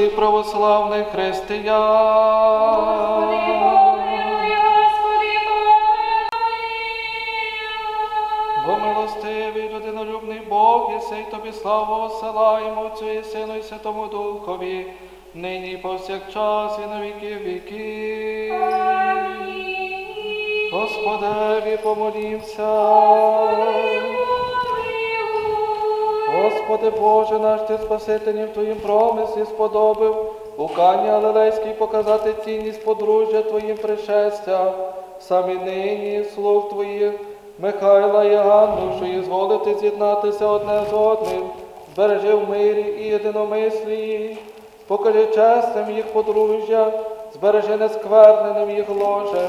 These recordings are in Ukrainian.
всіх православних християн. Бо милостивий, людинолюбний Бог, єсей тобі славу осилаємо Отцю і Сину і Святому Духові, нині повсякчас і на віки віки. Господеві помолімся. Господи Боже наш, Ти Спасителів Твоїм промислі сподобив, у Кані показати цінність подружжя Твоїм пришестя, самі нині слуг Твоїх, Михайла і Ганну, що їх зволити з'єднатися одне з одним, збережи в мирі і єдиномислії, покажи чесним їх подружжя, збережи нескверненим їх ложе,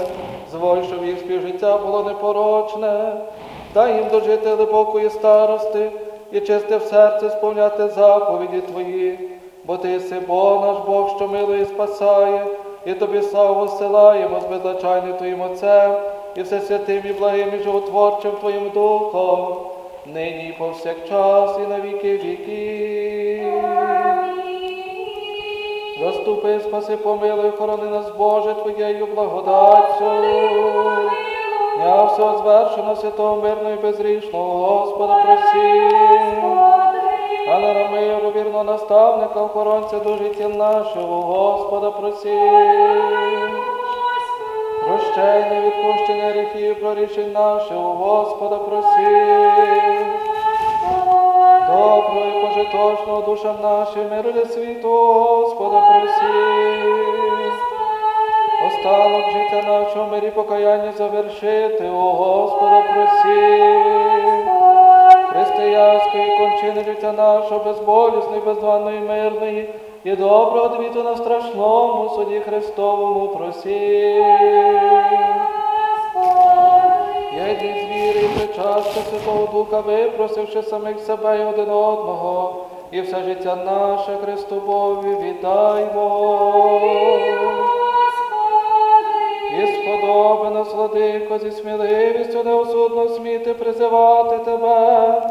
зволь, щоб їх співжиття було непорочне, дай їм дожити глибокої старости і чисте в серце сповняти заповіді Твої, бо Ти си Бог наш Бог, що милує і спасає, і тобі славу силаємо з беззначайним Твоїм Отцем, і всесвятим і благим і животворчим Твоїм Духом, нині і повсякчас, і на віки віки. Заступи, спаси, помилуй, хорони нас, Боже, Твоєю благодаттю. Я все звершено, святого, мирного і безрішного, Господа просім. А на миру вірного наставника, охоронця до життя нашого, Господа просім. Прощення, відпущення гріхів, прорішень нашого, Господа просім. Доброго і пожиточного душам нашим, миру для світу, Господа просім. Останок життя нашого мирі покаяння завершити, о Господа просім. Християнської кончини життя нашого, безболісної, бездванної, мирної і доброго двіту на страшному суді Христовому просім. Єдність віри і причастя Святого Духа, випросивши самих себе і один одного, і все життя наше Христу Богу віддаймо. Владико, зі сміливістю неосудно сміти призивати тебе,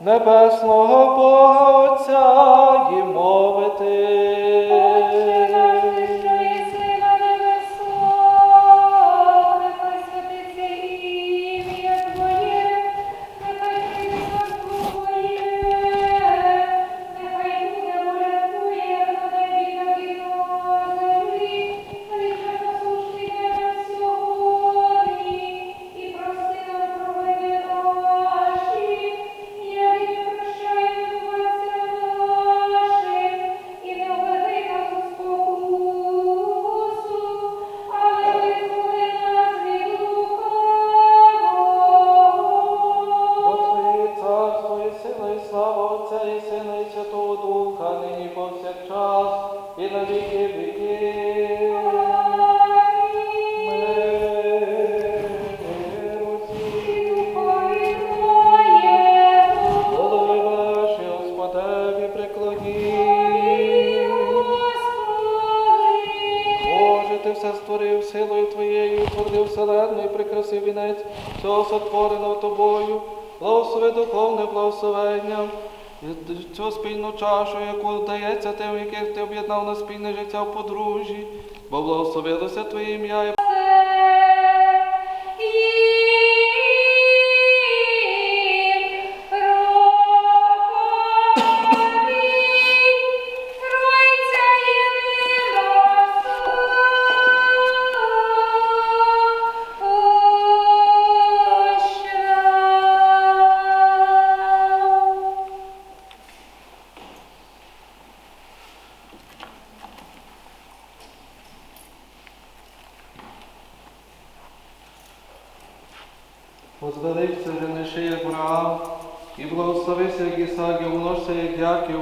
небесного Бога Отця і мовити. Духа, нині повсякчас, і на віки віки. Голови ваші, Господеві, преклоніть. Боже, ти все створив силою Твоєю, утвердив вселенну і прикрасив вінець всього сотвореного тобою, благослови духовне благословення, цю спільну чашу, яку дається тим, яких ти об'єднав на спільне життя в подружжі, бо благословилося Твоє ім'я. І Возвелився жениши, як Авраам, і благословися, як Ісак, і умножся, як Яків,